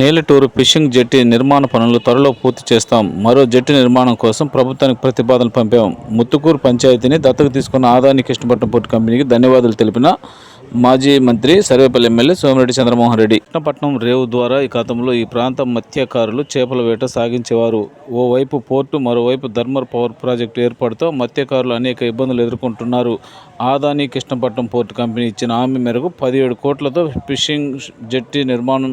Nelaturu fishing జెట్టి నిర్మాణ పనులు త్వరలో పూర్తి చేస్తాం. మరో జెట్టి నిర్మాణం కోసం ప్రభుత్వానికి ప్రతిపాదనలు పంపాం. ముత్తుకూరు పంచాయతీని దత్తకు తీసుకున్న ఆదాని కృష్ణపట్నం పోర్టు కంపెనీకి ధన్యవాదాలు తెలిపిన మాజీ మంత్రి సర్వేపల్లి ఎమ్మెల్యే సోమిరెడ్డి చంద్రమోహన్ రెడ్డి. కృష్ణపట్నం రేవు ద్వారా ఈ గతంలో ఈ ప్రాంత మత్స్యకారులు చేపల వేట సాగించేవారు. ఓవైపు పోర్టు మరోవైపు ధర్మర్ పవర్ ప్రాజెక్టు ఏర్పాటుతో మత్స్యకారులు అనేక ఇబ్బందులు ఎదుర్కొంటున్నారు. ఆదాని కృష్ణపట్నం పోర్టు కంపెనీ ఇచ్చిన హామీ మేరకు పదిహేడు కోట్లతో ఫిషింగ్ జెట్టి నిర్మాణం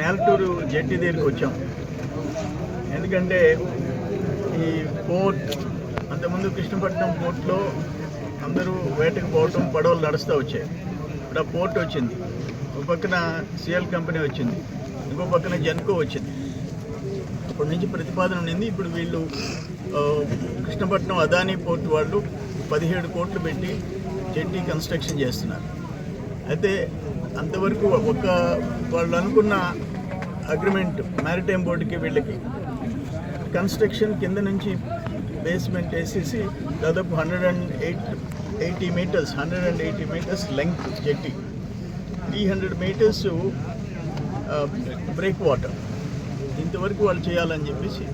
Nelaturu jetty దగ్గరికి వచ్చాం. ఎందుకంటే ఈ పోర్ట్ అంతకుముందు కృష్ణపట్నం పోర్ట్లో అందరూ వేటకు పోవటం పడవలు నడుస్తూ వచ్చాయి. ఇప్పుడు ఆ పోర్ట్ వచ్చింది. ఒక పక్కన సిఎల్ కంపెనీ వచ్చింది. ఇంకో పక్కన జెన్కో వచ్చింది. అప్పటి నుంచి ప్రతిపాదన ఉండింది. ఇప్పుడు వీళ్ళు కృష్ణపట్నం అదానీ పోర్ట్ వాళ్ళు పదిహేడు కోట్లు పెట్టి జెట్టి కన్స్ట్రక్షన్ చేస్తున్నారు. అయితే అంతవరకు ఒక వాళ్ళు అనుకున్న అగ్రిమెంట్ మ్యారిటైమ్ బోర్డుకి వీళ్ళకి కన్స్ట్రక్షన్ కింద నుంచి బేస్మెంట్ వేసేసి దాదాపు hundred and eight eighty metres hundred and eighty metres length jetty. Three hundred metres break water. ఇంతవరకు వాళ్ళు చేయాలని చెప్పేసి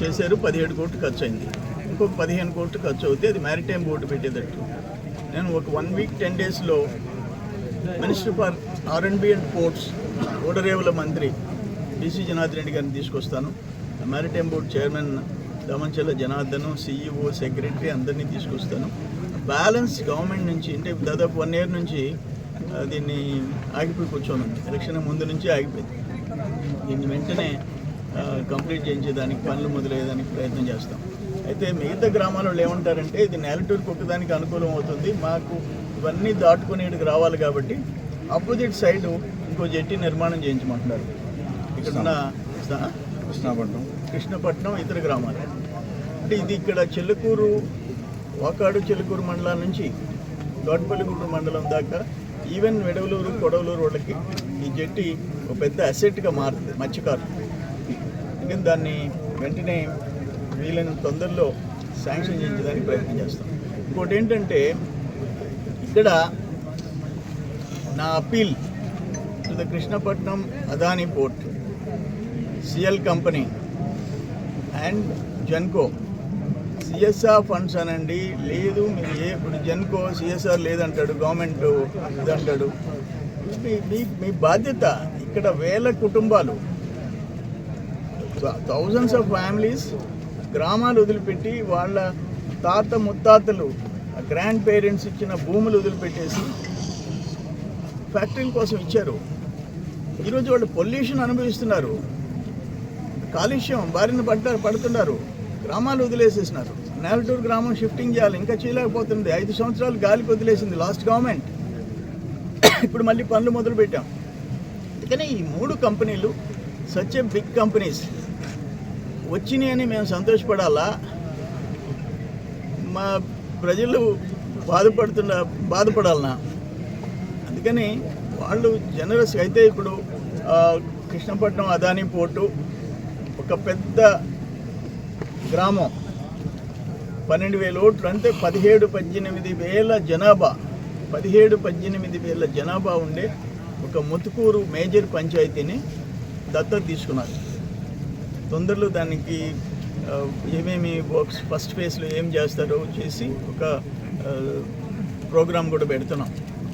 చేశారు. పదిహేడు కోట్లు ఖర్చు అయింది ఇంకొక పదిహేను కోట్లు ఖర్చు అవుతే అది మ్యారిటైమ్ బోర్డు పెట్టేటట్టు. నేను ఒక వన్ వీక్ టెన్ డేస్లో minister for R and B and ports ఓడరేవుల మంత్రి బీసీ జనార్దన్ రెడ్డి గారిని తీసుకొస్తాను. Maritime board chairman Damanchela Janardhan CEO secretary అందరినీ తీసుకొస్తాను. బ్యాలెన్స్ గవర్నమెంట్ నుంచి అంటే దాదాపు వన్ ఇయర్ నుంచి దీన్ని ఆగిపోయి కూర్చోను. ఎలక్షన్ ముందు నుంచి ఆగిపోయింది. దీన్ని వెంటనే కంప్లీట్ చేయించేదానికి పనులు మొదలయ్యేదానికి ప్రయత్నం చేస్తాం. అయితే మిగతా గ్రామాల వాళ్ళు ఏమంటారంటే ఇది నేలటూరుకు ఒకదానికి అనుకూలం అవుతుంది. మాకు ఇవన్నీ దాటుకొని రావాలి కాబట్టి అపోజిట్ సైడ్ ఇంకో జెట్టి నిర్మాణం చేయించమంటున్నారు. ఇక్కడ ఉన్న స్థా- కృష్ణాపట్నం. కృష్ణపట్నం ఇతర గ్రామాలు. అంటే ఇది ఇక్కడ చెల్లకూరు వాకాడు చెల్లకూరు మండలం నుంచి తోటపల్లిగూడూరు మండలం దాకా ఈవెన్ వెడవలూరు కొడవలూరు వాళ్ళకి ఈ జెట్టి ఒక పెద్ద అసెట్గా మారుతుంది మత్స్యకారు. అందుకని దాన్ని వెంటనే వీలైన తొందరలో శాంక్షన్ చేయించడానికి ప్రయత్నం చేస్తాం. ఇంకోటి ఏంటంటే ఇక్కడ నా appeal to the Krishnapatnam Adani port. CL company and Genco CSR funds అనండి. లేదు మీరు ఏ ఇప్పుడు జెన్కో సిఎస్ఆర్ లేదంటాడు గవర్నమెంట్ ఇదంటాడు. మీ- మీ మీ బాధ్యత ఇక్కడ వేల కుటుంబాలు. థౌజండ్స్ ఆఫ్ ఫ్యామిలీస్ గ్రామాలు వదిలిపెట్టి వాళ్ళ తాత ముత్తాతలు గ్రాండ్ పేరెంట్స్ ఇచ్చిన భూములు వదిలిపెట్టేసి ఫ్యాక్టరీల కోసం ఇచ్చారు. ఈరోజు వాళ్ళు పొల్యూషన్ అనుభవిస్తున్నారు. కాలుష్యం బారిన పడ్డారు పడుతున్నారు. గ్రామాలు వదిలేసేసినారు. నేలటూరు గ్రామం షిఫ్టింగ్ చేయాలి. ఇంకా చేయలేకపోతుంది. ఐదు సంవత్సరాలు గాలికి వదిలేసింది లాస్ట్ గవర్నమెంట్ ఇప్పుడు మళ్ళీ పనులు మొదలు పెట్టాం. అందుకని ఈ మూడు కంపెనీలు సచ్ ఏ బిగ్ కంపెనీస్ వచ్చినాయని మేము సంతోషపడాలా? మా ప్రజలు బాధపడుతున్న బాధపడాలనా? అందుకని వాళ్ళు జనరస్ అయితే ఇప్పుడు కృష్ణపట్నం అదానీ పోర్టు ఒక పెద్ద గ్రామం. పన్నెండు వేల ఓట్లు అంటే పదిహేడు పద్దెనిమిది వేల జనాభా. పదిహేడు పద్దెనిమిది వేల జనాభా ఉండే ఒక ముతుకూరు మేజర్ పంచాయతీని దత్తత తీసుకున్నారు. తొందరలో దానికి ఏమేమి వర్క్స్ ఫస్ట్ ఫేజ్లో ఏం చేస్తారో చేసి ఒక ప్రోగ్రామ్ కూడా పెడుతున్నాం.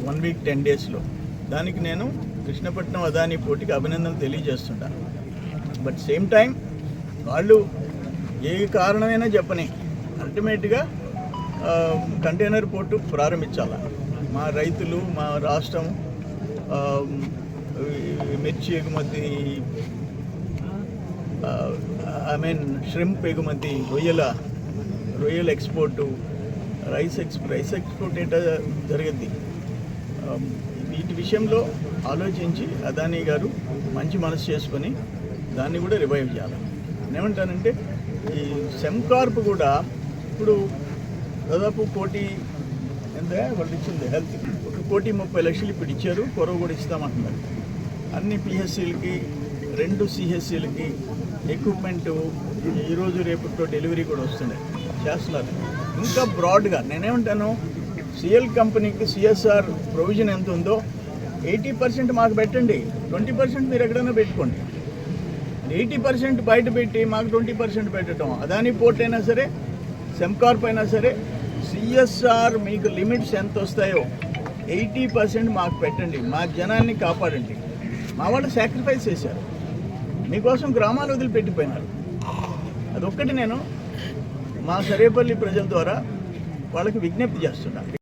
వన్ వీక్ టెన్ డేస్లో. దానికి నేను కృష్ణపట్నం అదాని పోటీకి అభినందనలు తెలియజేస్తుంటాను. బట్ సేమ్ టైం వాళ్ళు ఏ కారణమైనా చెప్పని అల్టిమేట్గా కంటైనర్ పోర్టు ప్రారంభించాల? మా రైతులు మా రాష్ట్రం మిర్చి ఎగుమతి ఐ మీన్ ష్రింప్ ఎగుమతి రొయ్యల రొయ్యల export rice ex rice export ఎట్లా జరిగింది. వీటి విషయంలో ఆలోచించి అదానీ గారు మంచి మనసు చేసుకొని దాన్ని కూడా రివైవ్ చేయాలి. నేనేమంటానంటే ఈ సెమ్కార్ప్ కూడా ఇప్పుడు దాదాపు కోటి ఎంత వాళ్ళు ఇచ్చింది హెల్త్ ఒక కోటి ముప్పై లక్షలు ఇప్పుడు ఇచ్చారు కొరవ కూడా ఇస్తామంటున్నారు. అన్ని పిహెచ్సిలకి రెండు సిహెచ్సిలకి ఎక్విప్మెంట్ ఈరోజు రేపటితో డెలివరీ కూడా వస్తున్నాయి. చేస్తున్నారు. ఇంకా బ్రాడ్గా నేనేమంటాను సిఎల్ కంపెనీకి సిఎస్ఆర్ ప్రొవిజన్ ఎంత ఉందో ఎయిటీ పర్సెంట్ మాకు పెట్టండి. ట్వంటీ పర్సెంట్ మీరు ఎక్కడైనా పెట్టుకోండి. ఎయిటీ పర్సెంట్ బయట పెట్టి మాకు ట్వంటీ పర్సెంట్ పెట్టడం. అదాని పోర్ట్ అయినా సరే సెమ్కార్ప్ అయినా సరే సిఎస్ఆర్ మీకు లిమిట్స్ ఎంత వస్తాయో ఎయిటీ పర్సెంట్ మాకు పెట్టండి. మా జనాన్ని కాపాడండి. మా వాళ్ళు సాక్రిఫైస్ చేశారు. మీకోసం గ్రామాలు వదిలిపెట్టిపోయినారు. అదొక్కటి నేను మా సరేపల్లి ప్రజల ద్వారా వాళ్ళకి విజ్ఞప్తి చేస్తున్నాను